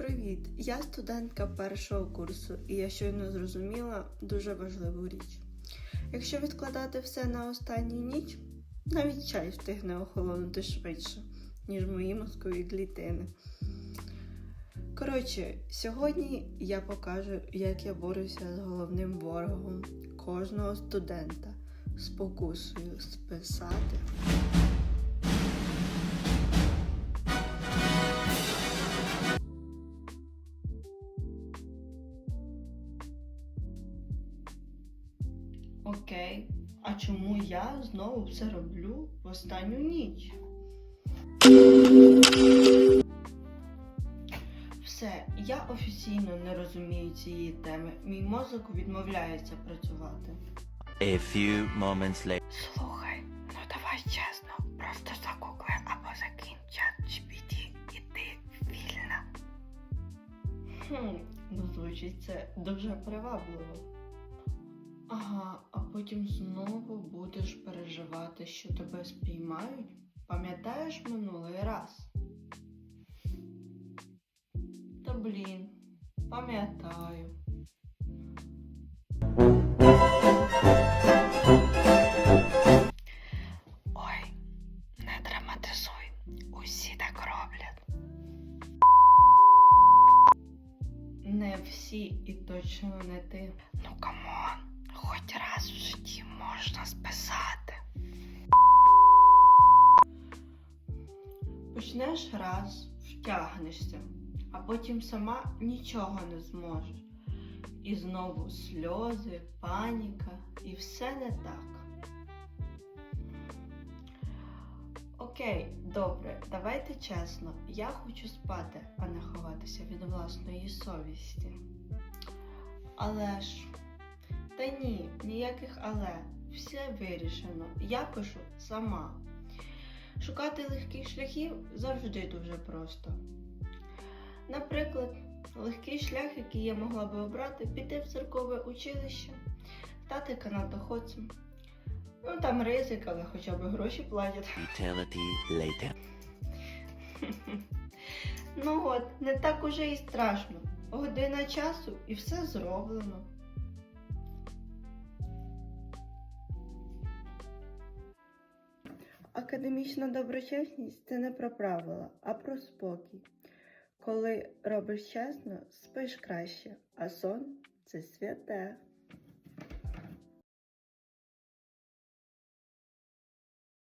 Привіт! Я студентка першого курсу, і я щойно зрозуміла дуже важливу річ. Якщо відкладати все на останню ніч, навіть чай встигне охолонути швидше, ніж мої мозкові клітини. Коротше, сьогодні я покажу, як я борюся з головним ворогом кожного студента спокусою списати. Окей, а чому я знову все роблю в останню ніч? Все, я офіційно не розумію цієї теми. Мій мозок відмовляється працювати. A few moments later. Слухай, ну давай чесно, просто загугли або закинь чат GPT і ти вільна. Хм, ну звучить це дуже привабливо. Ага, а потім знову будеш переживати, що тебе спіймають? Пам'ятаєш минулий раз? Та блін, пам'ятаю. Ой, не драматизуй. Усі так роблять. Не всі і точно не ти. Ну камон, Почнеш раз, втягнешся, а потім сама нічого не зможеш. І знову сльози, паніка, і все не так. Окей, добре, давайте чесно. Я хочу спати, а не ховатися від власної совісті. Але ж, та ні, ніяких але. Все вирішено. Я пишу сама. Шукати легких шляхів завжди дуже просто. Наприклад, легкий шлях, який я могла би обрати, піти в церкове училище, стати канатоходцем. Ну там ризик, але хоча б гроші платять. Eternity later. Ну от, не так уже і страшно. Година часу і все зроблено. Академічна доброчесність це не про правила, а про спокій. Коли робиш чесно, спиш краще, а сон це святе.